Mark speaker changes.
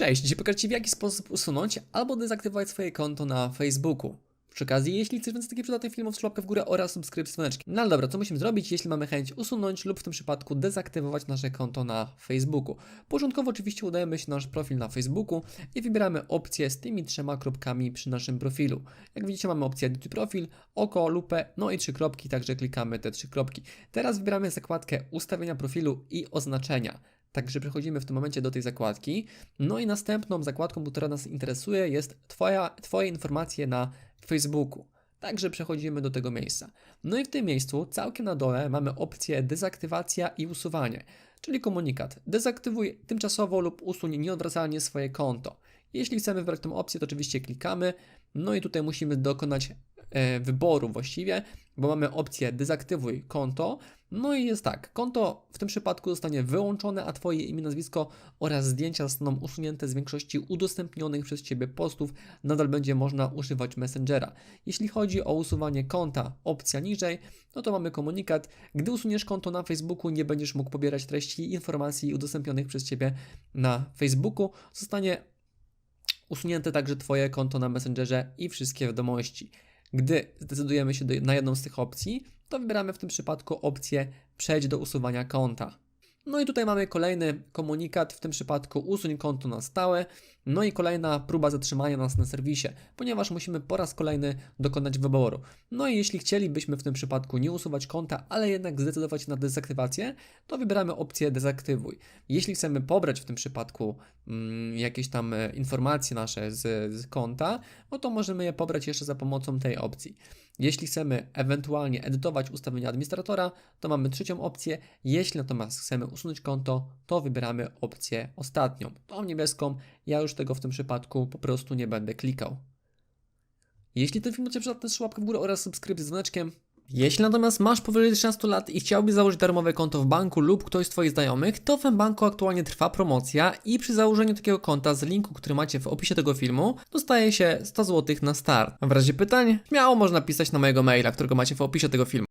Speaker 1: Cześć, dzisiaj pokażę Ci w jaki sposób usunąć albo dezaktywować swoje konto na Facebooku. Przy okazji, jeśli chcesz więcej takich przydatnych filmów, to w górę oraz subskrypcję dzwoneczki. No ale dobra, co musimy zrobić, jeśli mamy chęć usunąć lub w tym przypadku dezaktywować nasze konto na Facebooku? Początkowo oczywiście udajemy się na nasz profil na Facebooku i wybieramy opcję z tymi trzema kropkami przy naszym profilu. Jak widzicie mamy opcję Edytuj profil, oko, lupę, no i trzy kropki, także klikamy te trzy kropki. Teraz wybieramy zakładkę ustawienia profilu i oznaczenia. Także przechodzimy w tym momencie do tej zakładki. No i następną zakładką, która nas interesuje, jest twoja, Twoje informacje na Facebooku. Także przechodzimy do tego miejsca. No i w tym miejscu, całkiem na dole, mamy opcję dezaktywacja i usuwanie, czyli komunikat. Dezaktywuj tymczasowo lub usuń nieodwracalnie swoje konto. Jeśli chcemy wybrać tę opcję, to oczywiście klikamy. No i tutaj musimy dokonać wyboru właściwie, bo mamy opcję dezaktywuj konto. No i jest tak, konto w tym przypadku zostanie wyłączone, a Twoje imię, nazwisko oraz zdjęcia zostaną usunięte z większości udostępnionych przez Ciebie postów. Nadal będzie można używać Messengera. Jeśli chodzi o usuwanie konta, opcja niżej, no to mamy komunikat. Gdy usuniesz konto na Facebooku, nie będziesz mógł pobierać treści i informacji udostępnionych przez Ciebie na Facebooku. Zostanie usunięte także Twoje konto na Messengerze i wszystkie wiadomości. Gdy zdecydujemy się na jedną z tych opcji, to wybieramy w tym przypadku opcję Przejdź do usuwania konta. No i tutaj mamy kolejny komunikat, w tym przypadku usuń konto na stałe, no i kolejna próba zatrzymania nas na serwisie, ponieważ musimy po raz kolejny dokonać wyboru. No i jeśli chcielibyśmy w tym przypadku nie usuwać konta, ale jednak zdecydować na dezaktywację, to wybieramy opcję dezaktywuj. Jeśli chcemy pobrać w tym przypadku mm, jakieś tam e, informacje nasze z, z konta, no to możemy je pobrać jeszcze za pomocą tej opcji. Jeśli chcemy ewentualnie edytować ustawienia administratora, to mamy trzecią opcję. Jeśli natomiast chcemy usunąć konto, to wybieramy opcję ostatnią, tą niebieską. Ja już tego w tym przypadku po prostu nie będę klikał. Jeśli ten film Cię przydatny, to łapkę w górę oraz subskrypcję z dzwoneczkiem. Jeśli natomiast masz powyżej 16 lat i chciałbyś założyć darmowe konto w banku lub ktoś z Twoich znajomych, to w banku aktualnie trwa promocja i przy założeniu takiego konta z linku, który macie w opisie tego filmu, dostaje się 100 zł na start. W razie pytań, śmiało można pisać na mojego maila, którego macie w opisie tego filmu.